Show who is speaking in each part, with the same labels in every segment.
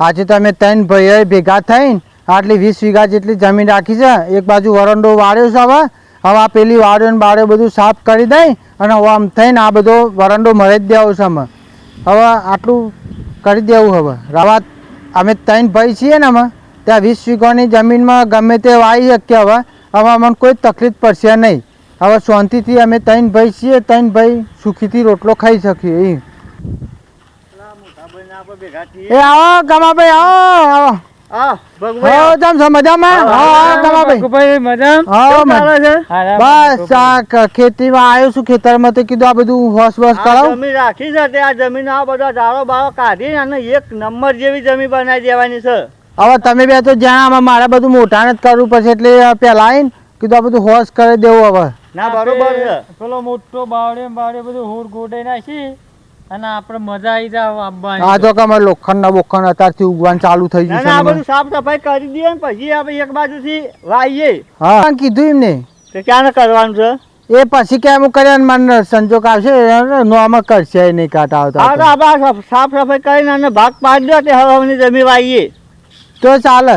Speaker 1: આજે તમે ત્રણ ભાઈઓ ભેગા થઈને આટલી વીસ વીઘા જેટલી જમીન રાખી છે, એક બાજુ વરંડો વાળ્યો છે હવે. હવે આ પેલી વાળ્યો ને બાળ્યો બધું સાફ કરી દઈ અને હવે આમ થઈને આ બધો વરંડો મરે જ દેવો છે અમે. હવે આટલું કરી દેવું હવે. રવા, અમે ત્રણ ભાઈ છીએ ને અમે. ત્યાં વીસ વીઘાની જમીનમાં ગમે તે વાવી શકીએ હવે. હવે અમને કોઈ તકલીફ પડશે નહીં. હવે શાંતિથી અમે ત્રણ ભાઈ છીએ, ત્રણ ભાઈ સુખીથી રોટલો ખાઈ શકીએ એ એ આવો ગમાભાઈ આવો આવો. હો તમ છો મજામાં? હા હા ગમાભાઈ.
Speaker 2: ભગુભાઈ મજામ?
Speaker 1: હા
Speaker 2: કેવું ચાલે છે?
Speaker 1: બસ આ ક- ખેતીમાં આવ્યો છું ખેતરમાં તો કીધું આ બધું હોશ બોશ
Speaker 3: આ જમીન રાખી છે આ જમીન આ બધા ઝાડો બાળો કાઢીને અને એક નંબર જેવી જમીન બનાવી દેવાની છે.
Speaker 1: હવે તમે બે તો જ્યાં મારે બધું મોટાને જ કરવું પડશે એટલે પેલા આવીને કીધું આ બધું હોશ કરી દેવું હવે.
Speaker 3: ના બરોબર છે.
Speaker 2: પેલો મોટો બાવડે બાવડે બધું હોર ગોડાઈ નાખી અને આપણે મજા આવી જાવ આવવાની.
Speaker 1: આ તો કે અમારે લોખંડ બોખંડ અત્યારથી ઉગવાનું ચાલુ થઈ
Speaker 3: ના
Speaker 1: ગયું
Speaker 3: ના આ બધું સાફ સફાઈ કરી દઈએ ને પછી આપણે એક બાજુથી વાઈએ.
Speaker 1: હા કીધું એમને.
Speaker 3: કે ક્યાં કરવાનું છે?
Speaker 1: એ પછી કેમ કર્યા ને મને સંજોગ આવશે નોમાં કરશે નહીં કાંટા
Speaker 3: હા તો
Speaker 1: આવતા
Speaker 3: આપણે આ સાફ સાફ સફાઈ કરીને અને ભાગ પાડી દો તે હવાની જમીન વાઈએ.
Speaker 1: તો ચાલે.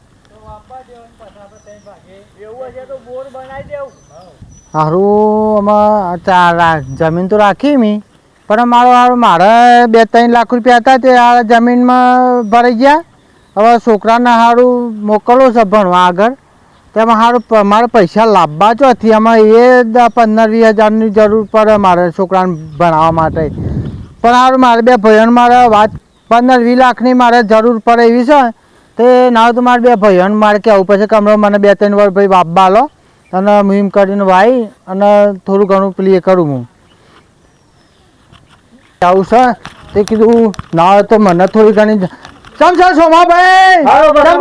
Speaker 1: ચા- રા- જમીન તો રાખી મી, પણ મારો મારે બે ત્રણ લાખ રૂપિયા હતા તે આ જમીનમાં ભરાઈ ગયા. હવે છોકરાને સારું મોકલવો છે ભણવા આગળ. તેમાં સારું મારે પૈસા લાવવા નથી. આમાં એ પંદર વીસ હજારની જરૂર પડે મારે છોકરાને ભણાવવા માટે. પણ સારું મારે બે ભાઈઓને મારે વાત, પંદર વીસ લાખની મારે જરૂર પડે એવી છે. તે નાવ તો મારે બે ભાઈઓને મારે કહેવું પછી કે હમણાં મને બે ત્રણ વાર ભાઈ વાપવા લો અને મીમ કરીને વાઈ અને થોડું ઘણું પેલી એ કરું હું. આવું છે? તે કીધું નાવ તો મને થોડી ઘણી ચમ છે સોમાભાઈ ચમ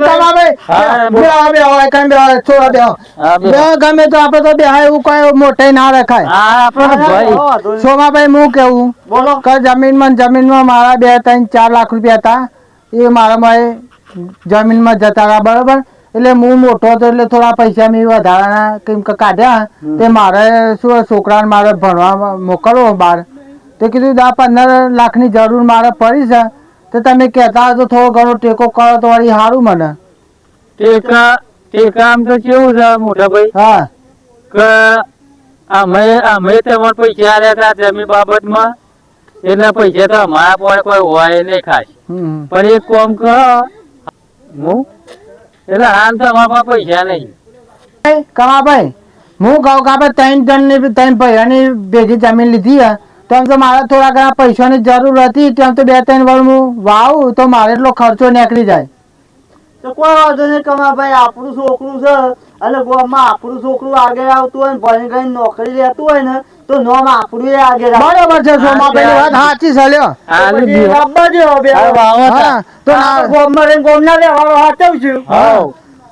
Speaker 1: ગમે તો આપણે તો બે એવું કઈ મોટે ના રખાય.
Speaker 2: ભાઈ.
Speaker 1: સોમાભાઈ હું. કેવું? કે જમીનમાં ને જમીનમાં મારા બે ત્રણ ચાર લાખ રૂપિયા હતા. એ મારામાં એ જમીનમાં જતા રહ્યા બરાબર? એટલે હું મોટો હતો એટલે થોડા પૈસા મેં વધારાના કેમ કે કાઢ્યા. તે મારે શું છોકરાને મારે ભણવા મોકલવો બહાર. તે કીધું દા પંદર લાખની જરૂર મારે પડી છે. તો તમે કહેતા તો થોડો ઘણો ટેકો કરો તો વળી સારું મને.
Speaker 2: ટેકા ટેકા આમ તો કેવું છે મોટા ભાઈ?
Speaker 1: હા.
Speaker 2: કે અમે અમે તમારે પૈસા રહેતા હતા જમીન બાબતમાં. એટલે પૈસા તો અમારા પર કોઈ હોય નહીં ખાસ. પણ એક કોમ કરો હું? એટલે હાલ તો અમારા પૈસા નહીં.
Speaker 1: કમાભાઈ હું કહું કે આપણે ત્રણ જણની ત્રણ ભાઈઓની ભેગી જમીન લીધી હે તેમ તો મારે થોડા ઘણા પૈસાની જરૂર હતી તેમ તો બે ત્રણ વાર હું વાવું તો મારે એટલો ખર્ચો નીકળી જાય.
Speaker 3: તો કોઈ વાંધો નહીં કમા ભાઈ આપણું છોકરું છે. અને આપણું છોકરું આગળ આવતું હોય ને ભણી ગઈને નોકરી લેતું હોય ને તો નોમ આપણું.
Speaker 1: બરોબર છે વાત સાચી છે લ્યો
Speaker 2: હાલ
Speaker 3: પછી
Speaker 2: દિવસ.
Speaker 3: લાવવા બે.
Speaker 2: હાલ વાવો તા.
Speaker 1: હા ના
Speaker 3: ગોમ રહીને ગામના વ્યવહારો સાચવશું.
Speaker 2: હાવ.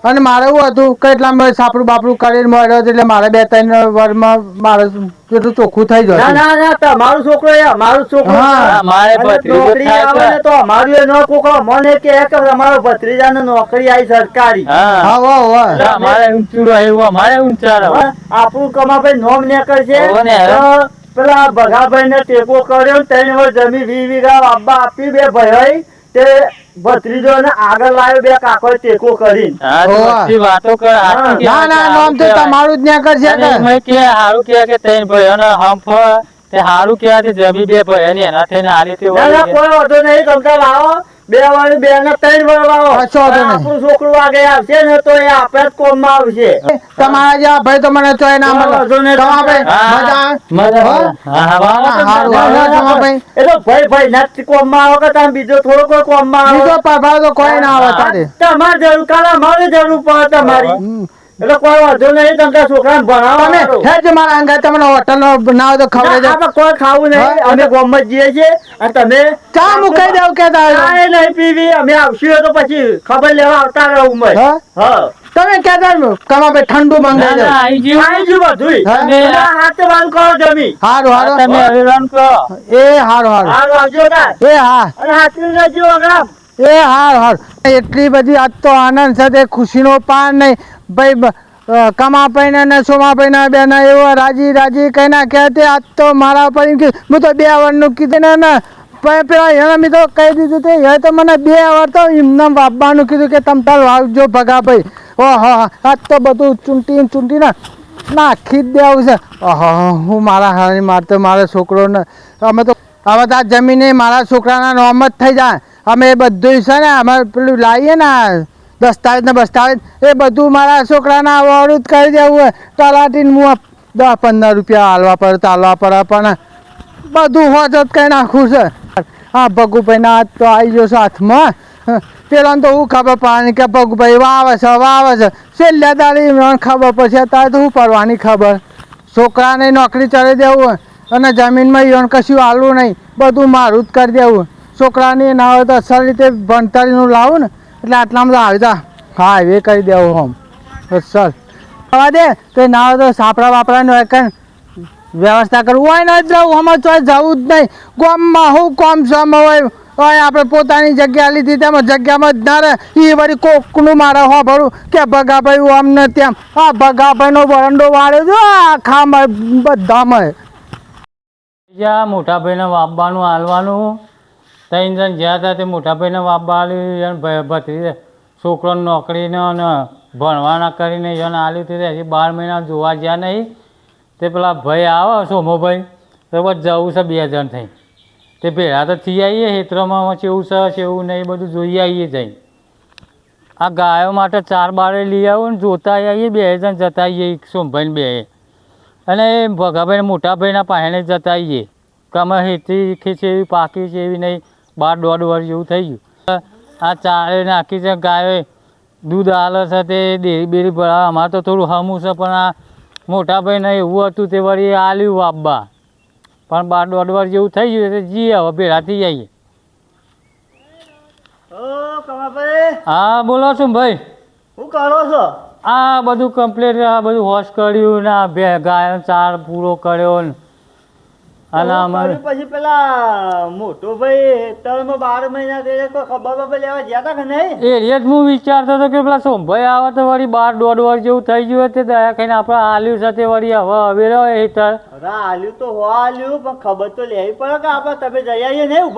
Speaker 1: અને મારે એવું હતું કે એટલા મેં સાપડું બાપડું કરીને મળ્યો એટલે મારે બે ત્રણ વારમાં મારે જેટલું ચોખ્ખું થઈ
Speaker 3: ના
Speaker 1: જાય
Speaker 3: ના ના તમારું છોકરો એ અમારું છોકરો
Speaker 2: મારે
Speaker 3: નોકરી
Speaker 2: થાય
Speaker 3: આવે ને તો અમારું એ ન કોકો મને કે કે ભત્રીજા ને નોકરી આવી સરકારી.
Speaker 2: હા.
Speaker 1: હા વાહ વાહ.
Speaker 2: મારે અમારે ઊંચું રહ્યું અમારે ઊંચા રહો.
Speaker 3: હવે આપણું કમાભાઈ નોમ ને કરશે. પેલા ભગાભાઈ ને ટેકો કર્યો ત્રણ વર્ષ જમીન વી વીઘા આબા આપી બે ભાઈ તે ભત્રીજો ને આગળ લાવ્યો બે કાકો ટેકો કરી
Speaker 2: વાતો કર
Speaker 1: ના ના નામ તો તમારું જ.
Speaker 2: અને
Speaker 1: કરશે
Speaker 2: કે હારું કે ત્રણ ભાઈઓને હંફ તે હારું કહેવાય કે જમી બે ભાઈઓની એના થઈને હારી તે
Speaker 3: ના ના
Speaker 2: વળી
Speaker 3: કોઈ વાંધો નહીં તમતા લાવો. બે વાર બે ને ત્રણ. આપણું છોકરું આગળ આવશે ને તો એ આપે જ કોમમાં આવશે
Speaker 1: તમારા જેવા ભાઈ તો મને ચોય ના મળે
Speaker 2: તો.
Speaker 3: એ તો ભાઈ ભાઈ ના કોમમાં આવો કે તમે બીજો થોડો કોઈ માં આવો
Speaker 1: બીજો તો કોઈ ના આવે
Speaker 3: તમારે જરૂર કાલે મારે જરૂર પડે તમારી. એટલે કોઈ વાંધો નહીં તમને છોકરાને
Speaker 1: ને
Speaker 3: હે
Speaker 1: જ મારા અંગા તમને હોટલનો બનાવો તો ખવડાવી દો
Speaker 3: આપણે કોઈ ખાવું નહીં. અમે ગોમ જ જઈએ છીએ અને તમે
Speaker 1: ચા મુકાઈ દઉં કે તારે?
Speaker 3: ચાય નહીં પીવી. અમે આવશું તો પછી ખબર લેવા આવતા રહું મેં
Speaker 1: હા?
Speaker 3: હા.
Speaker 1: તમે કહેતા કમા ભાઈ ઠંડુ મંગાવી દો.
Speaker 2: ગયું.
Speaker 3: આવી ગયું બધું
Speaker 1: હા?
Speaker 3: અને હાથે વાલ કરો જમી
Speaker 1: હારું હારું.
Speaker 2: તમે અભિરામ કરો.
Speaker 1: એ હારું હારું.
Speaker 3: હારું આવજો ના.
Speaker 1: એ હા.
Speaker 3: અને હાથે રહેજો અગરામ
Speaker 1: એ હાર હાર. એટલી બધી આજ તો આનંદ છે તે ખુશીનો પાર નહીં. ભાઈ, બ- ને સોમા ને બે બેન એવો રાજી રાજી કઈ ના કહેતી આજ તો મારા પર હું તો બે વારનું કીધું ને ને પેલા એને મેં તો કહી દીધું તે એ તો મને બે વાર તો એમને વાપવાનું કીધું કે તમે તાર વાવજો ભગાભાઈ ઓહો, આજ તો બધું ચૂંટી ચૂંટીને નાખી જ દેવું છે. હું મારા હારી મારતો, મારા છોકરોને અમે તો, હવે તો જમીને મારા છોકરાના નોમ જ થઈ જાય. અમે એ બધું છે ને, અમે પેલું લાવીએ ને દસ્તાવેજ ને બસ્તાવેજ. એ બધું મારા છોકરાના વાળું જ કરી દેવું હોય. તલાટીને હું દસ પંદર રૂપિયા હાલવા પડે ચાલવા પડે પણ બધું હોત જ કંઈ નાખું છે. હા ભગુભાઈના હાથ તો આવી ગયો હાથમાં. પેલાને તો હું ખબર પડવાની કે ભગુભાઈ વાવે છે વાવે છે. છેલ્લા તારી ખબર પડશે તારે તો શું પડવાની ખબર. છોકરાને નોકરી ચડી દેવું હોય અને જમીનમાં ઈવન કશું હાલવું નહીં. બધું મારું જ કરી દેવું. છોકરાને ના હોય તો અસર રીતે ભણતરીનું લાવું ને. એટલે આટલામાં બધા આવી જા. હા એ કરી દેવું હોમ. ચાલ. આવવા દે, તો ના હોય તો સાપડા વાપરાનું કઈ વ્યવસ્થા કરવું હોય ન જવું આમાં ચોય જવું જ નહીં. ગામમાં હું કોમ સમ હોય હોય, આપણે પોતાની જગ્યા લીધી તેમાં જગ્યામાં જ ના રહે. એ વળી કોકનું મારે હો ભરું કે ભગાભાઈ આમ ને તેમ આ ભગાભાઈનો વરંડો વાળ્યો છે આખામાં બધામાં.
Speaker 2: મોટાભાઈને મોટા ભાઈને વાપવાનું હાલવાનું. ત્રણ જણ જ્યાં હતા તે મોટાભાઈને ભાઈને વાપવા આલ્યું ભત્રી છોકરોને નોકરીને અને ભણવાના કરીને એને આલ્યું તે હજી બાર મહિના જોવા ગયા નહીં. તે પેલા ભાઈ આવે સોમોભાઈ તો બસ જવું છે બે જણ થઈ તે ભેળા તો થઈ આવીએ હેત્રમાં કેવું છે કેવું નહીં બધું જોઈ આવીએ જઈ આ ગાયો માટે ચાર બારે લઈ આવું ને જોતા આવીએ બે જણ જતા આવીએ સોમભાઈને બે. અને એ ભગાભાઈ મોટાભાઈના પાસે જતા આવીએ કમર હેતી છે એવી પાકી છે એવી નહીં. બાર દોઢ વર્ષ જેવું થઈ ગયું. આ ચારે નાખી છે ગાયો દૂધ આલે છે તે ડેરી બેરી ભરાવે અમારે તો થોડું હમું છે પણ આ મોટાભાઈને એવું હતું તે વળી આલ્યું વાપવા પણ બાર દોઢ વર્ષ જેવું થઈ ગયું એટલે જઈએ હવે ભેળા થઈ જઈએ હા બોલો છું ભાઈ?
Speaker 3: શું કરો છો?
Speaker 2: આ બધું કમ્પ્લીટ આ બધું હોશ કર્યું ને આ બે ગાયો ચાર પૂરો કર્યો ને અને
Speaker 3: પછી પેલા મોટો ભાઈ બાર મહિના થઈ કોઈ ખબર બબર લેવા ગયા હતા કે નહીં?
Speaker 2: એ રેત હું વિચારતો હતો કે પેલા સોમભાઈ આવે તો વળી બાર દોઢ વર્ષ જેવું થઈ ગયું તે દયા ખાઈને આપણે આલ્યું સાથે વળી હવે હવે રહ્યો એ
Speaker 3: અરે આલ્યું તો હો આલ્યું પણ ખબર તો લેવી પડે કે આપણે તમે જઈ આવીએ નહીં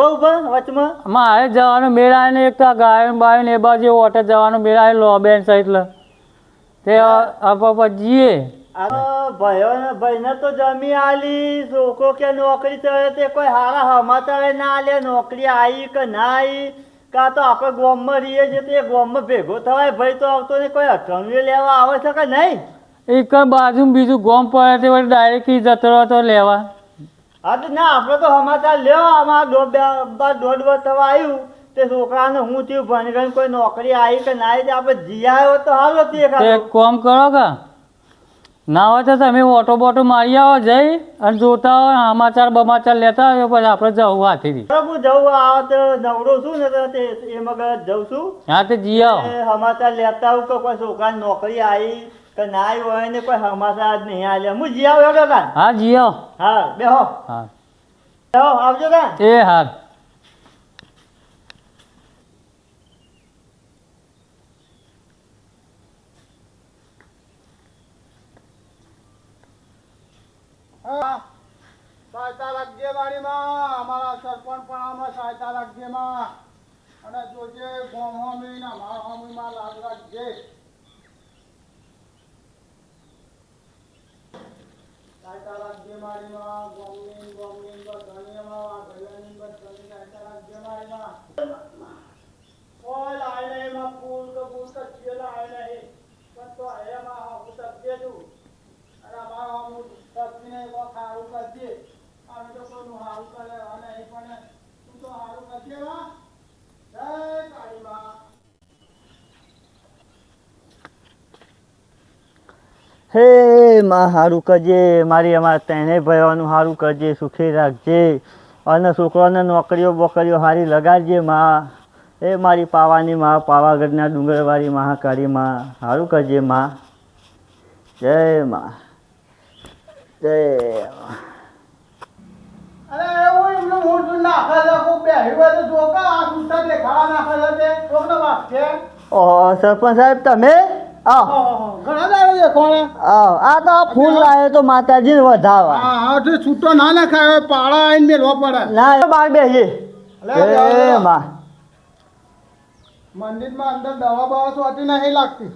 Speaker 3: વચમાં?
Speaker 2: મારે જવાનું મેળા ને એક તો ગાયન ગાયો ને બાયો ને એ બાજુ ઓટે જવાનું મેળાય લો. બેન છે એટલે તે આપણે જઈએ
Speaker 3: ભાઈને તો જમી આલી. છોકરો કે નોકરી કરે તે કોઈ હારા હમાતા ના આલે નોકરી આવી કે ના આવી કાં તો આપણે ગોમમાં રહીએ છીએ તે ગોમમાં ભેગો થવાય. ભાઈ તો આવતો ને કોઈ અઠવાડિયું લેવા આવે છે કે નહીં?
Speaker 2: એક બાજુ બીજું ગોમ પડે તે વળી ડાયરેક્ટ જતો રહ્યો તો લેવા.
Speaker 3: હા તો ના આપણે તો સમાચાર લ્યો આમાં દોઢ દોઢ વર્ષ થવા આવ્યું તે છોકરાને હું થયું ભણગણ કોઈ નોકરી આવી કે ના આવી તે આપણે જી આવ્યો તો હાલો તે.
Speaker 2: કામ કરો કે ના હોય તો તમે ઓટો બોટો મારી આવો જઈ અને જોતા હોય સમાચાર બમાચાર લેતા હોય પછી આપણે જવું હાથીથી.
Speaker 3: હું જવું આ તો નવરો છું ને તો તે એ મગજ જઉં છું.
Speaker 2: હા તે જી આવો.
Speaker 3: એ સમાચાર લેતા આવું કે કોઈ છોકરા નોકરી આવી કે ના આવી હોય ને કોઈ સમાચાર જ નહીં આવે હું જી આવ્યો હતો
Speaker 2: હા જી આવો.
Speaker 3: હા બેહો.
Speaker 2: હા.
Speaker 3: આવજો કા
Speaker 2: એ હા
Speaker 1: સહાયતા રાખજે વાડીમાં અમારા સરપંચ પણ આમાં સહાયતા રાખજે માં અને જોજે ગોમ હોમી ને અમારા હોમીમાં લાગ રાખજે સહાયતા રાખજે મારીમાં ગોમની ગોમની બધાનીમાં ગયાની બધાની સહાયતા રાખજે મારીમાં કોઈ લાય નહીં માં ફૂલ કે ફૂલ કે ચીલ લાય નહીં પણ તો એમાં હું તકજે તું અને અમારો અમુક તકને એવો સારું કરજે અમે તો કોઈનું સારું એ પણ તું તો સારું નથી એવા જય કાળીમાં.
Speaker 3: હે, માં સારું કરજે, મારી અમારા ત્રણેય ભાઈઓનું સારું કરજે, સુખી રાખજે, અને છોકરાને નોકરીઓ બોકરીઓ સારી લગાડજે, માં. એ મારી પાવાની માં, પાવાગઢના ડુંગરવાળી મહાકાળી માં. સારું કરજે, માં. જય માં. જય માં.
Speaker 4: અરે એવું એમનું મોઢું નાખે છે કોઈ બેહી હોય તો જો કે આ ગુસ્સા દેખાડા નાખે છે તે કોકને વાગશે
Speaker 3: સરપંચ સાહેબ તમે? આવો
Speaker 4: ઘણા દાડો છે કોણે?
Speaker 3: આવો આ તો ફૂલ લાવ્યો તો માતાજીને વધાવા
Speaker 4: હા હા તો છૂટો ના નાખાય હવે પાળા આવીને મેળવા પડે.
Speaker 3: ના એ બેસી
Speaker 4: અલે,
Speaker 3: જય
Speaker 4: જય
Speaker 3: માં.
Speaker 4: મંદિરમાં અંદર દવા બવા સોટી નહીં લાગતી.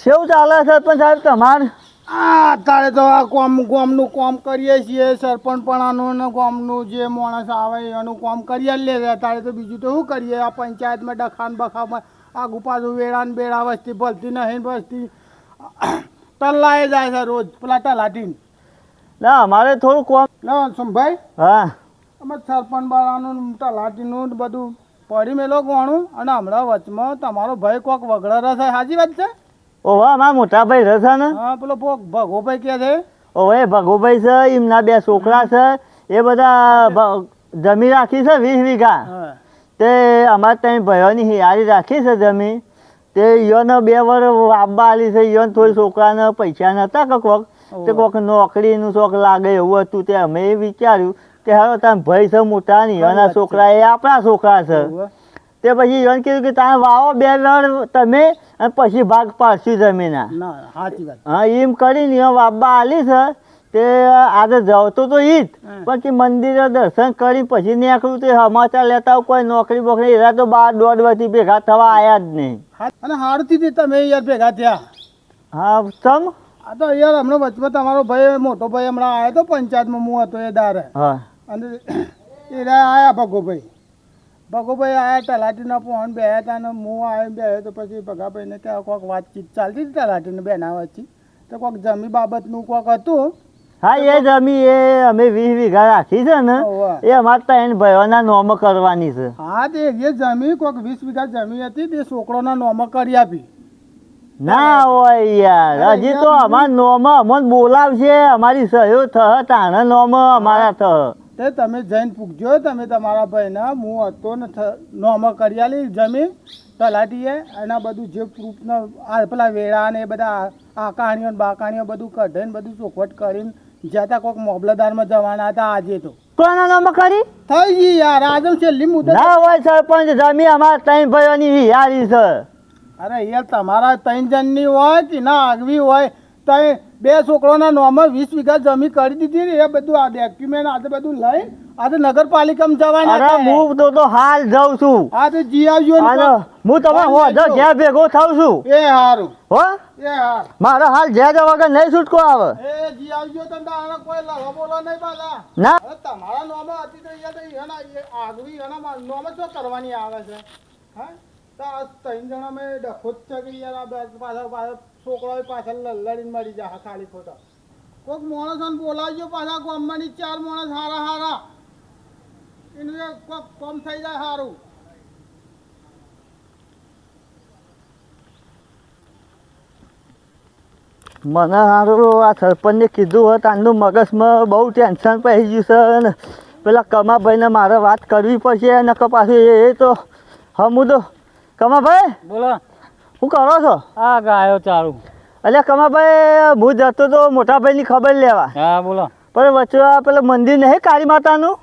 Speaker 3: કેવું ચાલે સરપંચ સાહેબ તમારે?
Speaker 4: આ અત્યારે તો આ કોમ ગોમનું કોમ કરીએ છીએ સરપંચપણાનું ને ગોમનું જે માણસ આવે એનું કોમ કરીએ લે. અત્યારે તો બીજું તો શું કરીએ? આ પંચાયતમાં ડખાન બખામાં આગુ પાછું વેળાન બેડા વસ્તી ભલતી નહીં વસ્તી. ટલ્લાએ જાય છે રોજ પેલા ટલાટીને
Speaker 3: ના અમારે થોડું કોમ
Speaker 4: ના સંભાઈ
Speaker 3: હા.
Speaker 4: અમે સરપંચ બાળાનું તલાટીનું બધું. પડી મેલો ગોણું અને હમણાં વચમાં તમારો ભાઈ કોક વગડો રહેશે સાચી વાત છે?
Speaker 3: ઓવા અમારા મોટા ભાઈ રસે ને?
Speaker 4: હા પેલો ભગોભાઈ કે છે?
Speaker 3: ઓવે ભગોભાઈ છે એમના બે છોકરા છે. એ બધા જમીન રાખી છે વીસ વીઘા. તે અમારે ત્યાં ભાઈઓની હિયારી રાખી છે જમીન તે ઈયોને બે વર આપવા આલી છે. યોન થોડી છોકરાને પૈસા નતા કે કોક તે કોક નોકરીનું શોખ લાગે એવું હતું. તે અમે એ વિચાર્યું કે હારો તાર ભાઈ છે મોટા ને એના છોકરા એ આપણા છોકરા છે. તે પછી ઈયોને કીધું કે તમે વાવો બે રણ તમે અને પછી ભાગ પાડશું જમીનના
Speaker 4: ના સાચી વાત.
Speaker 3: હા એમ કરીને એમ વાપા આલી છે. તે આજે જવતો તો ઈ જ.
Speaker 4: પણ
Speaker 3: કે મંદિરે દર્શન કરી પછી નીકળ્યું તે સમાચાર લેતા કોઈ નોકરી બોકરી એરા તો બાર દોઢ વર્ષથી ભેગા થવા આયા જ નહીં.
Speaker 4: અને હારથી તમે યાર ભેગા થયા.
Speaker 3: હા ચમ
Speaker 4: આ તો યાર હમણાં વચમાં તમારો ભાઈ મોટો ભાઈ હમણાં આવ્યો તો પંચાયતમાં હું હતો એ દારે.
Speaker 3: હા.
Speaker 4: અને એ આયા ભગો ભગોભાઈ ભગોભાઈ આયા તલાટીના ફોન બે હતા ને હું આવ્યો બે તો પછી ભગાભાઈને ત્યાં કોઈક વાતચીત ચાલતી હતી તલાટીને બેના વચ્ચે. તો કોઈક જમી બાબતનું કોઈક હતું?
Speaker 3: હા એ જમી એ અમે વીસ વીઘા રાખી છે ને એ અમારે ત્રણ ભાઈઓના નોમ કરવાની છે.
Speaker 4: હા તે એ જમી કોઈક વીસ વીઘા જમી હતી તે છોકરોના નોમ કરી આપી.
Speaker 3: ના હોય યાર હજી તો અમારા નોમ અમને બોલાવશે અમારી સહયોગ થહ તાણે નોમ અમારા થહ.
Speaker 4: તે તમે જઈને પૂછજો તમે તમારા ભાઈને હું હતો ને નોમો કરી આલી જમીન તલાટીએ એના બધું જે પ્રૂફના આ પેલા વેળા ને એ બધા આકાણીઓ ને બાકાણીઓ બધું કઢે બધું ચોખવટ કરીને જ્યાં ત્યાં કોઈક મોબલદારમાં જવાના હતા આજે તો.
Speaker 3: કોના નોમ કરી?
Speaker 4: થઈ ગઈ યાર આજે છેલ્લી મુદત.
Speaker 3: ના હોય સરપંચ જમી અમારા ત્રણ ભાઈઓની યારી છે.
Speaker 4: અરે યાર તમારા ત્રણ જણની હોય કે ના આગવી હોય તઈ બે છોકરોના નોમાં વીસ વીઘા જમીન કરી દીધી ને એ બધું આ ડોક્યુમેન્ટ આજે બધું લઈ આજે નગરપાલિકામાં જવાના
Speaker 3: અરે હું તો તો હાલ જાઉં છું.
Speaker 4: તો જી આવજો ને
Speaker 3: હું તમે
Speaker 4: હો
Speaker 3: હોજો જ્યાં ભેગો થાઉં છું.
Speaker 4: એ હારું.
Speaker 3: હો?
Speaker 4: એ હા
Speaker 3: મારા હાલ જ્યાં જવા વગર નહીં છૂટકો આવે.
Speaker 4: એ જી આવજો તમે આને કોઈ લાવો બોલો નહીં પાછા
Speaker 3: ના.
Speaker 4: તમારા નોમાં હતી તો એ તો એના આગવી એના મા- શું કરવાની આવે છે? હા? તો આ ત્રણ જણા મેં ડખો જ છે કે યાર આ પાછા પાછા છોકરાઓ પાછળ લ- લડીને મરી જાય ખાલી ખોટા. કોઈક માણસોને બોલાવજો પાછા ગામમાંની ચાર માણસ હારા હારા. એને કોઈક કમ થઈ જાય સારું
Speaker 3: મને સારું આ સરપંચને કીધું હોત આનું મગજમાં બહુ ટેન્શન પડી ગયું છે ને પેલા કમાભાઈને મારે વાત કરવી પડશે નકર પાછું એ એ તો હમું તો. કમાભાઈ?
Speaker 2: બોલો.
Speaker 3: શું કરો છો?
Speaker 2: આ ગાયો ચાલુ.
Speaker 3: એટલે કમાભાઈ હું જતો તો મોટાભાઈની ખબર લેવા.
Speaker 2: હા બોલો.
Speaker 3: પણ વચ્ચે પેલા મંદિર નહીં કાળી માતાનું?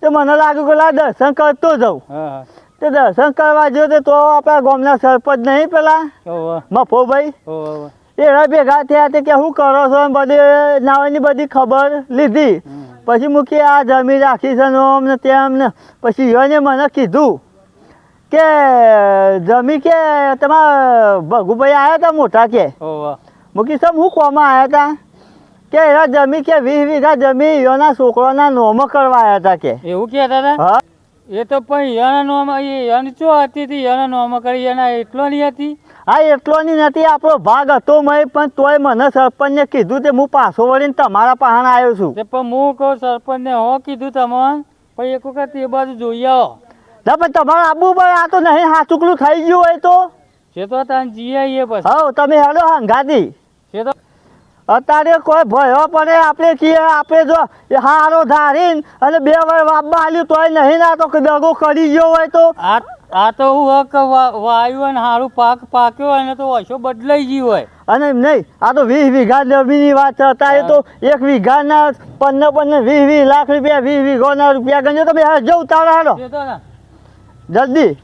Speaker 3: તે મને લાગ્યું કે લા દર્શન કરતો જાઉં. તે દર્શન કરવા જો તો આપણા ગામના સરપંચ નહીં પેલા? મફોભાઈ? એના ભેગા થયા તે કે શું કરો છો? બધી નાવાની બધી ખબર લીધી. પછી મૂકી આ જમીન રાખી છે ને આમ ને તેમ ને. પછી એને મને કીધું કે જમી કે તમારા ભગુભાઈ આવ્યા હતા મોટા કે? મૂકી સમ હું કોમાં આવ્યા હતા કે એના જમી કે વીસ વીઘા જમીન યોના છોકરાના નોમો કરવા આવ્યા હતા કે?
Speaker 2: એવું કહેતા હતા
Speaker 3: હા.
Speaker 2: એ તો પણ યોના નોમ એ યન ચો હતી તી? યોના નોમ કરી એના એટલો નહીં હતી?
Speaker 3: હા એટલોની નથી આપણો ભાગ હતો મય પણ તોય મને સરપંચને કીધું તે હું પાછો વળીને તમારા પાસે આવ્યો છું.
Speaker 2: પણ હું કહું સરપંચને હો કીધું તમને પણ એક વખત એ બાજુ જોઈ આવો.
Speaker 3: ના પણ તમારે આબુ પણ આ તો નહીં હાચુકલું થઈ ગયું હોય તો.
Speaker 2: છે તો તાન આવીએ પછી
Speaker 5: હવ તમે હેડો હંગાતી
Speaker 2: છે તો
Speaker 5: અત્યારે કોઈ ભયો પડે આપણે કીએ આપણે જો એ હારો ધારીને અને બે વાર વાબા આલ્યું તોય નહીં ના તો દગો કરી ગયો હોય તો.
Speaker 2: આ આ તો હું હક વાયુ અને સારું પાક પાક્યો અને તો ઓછો બદલાઈ ગયું હોય.
Speaker 5: અને એમ નહીં આ તો વીસ વીઘા જમીનની વાત છે. અત્યારે તો એક વીઘાના પંદર પંદર વીસ વીસ લાખ રૂપિયા વીસ વીઘોના રૂપિયા ગણ્યો તમે હા જવું તારા હાલો જલ્દી.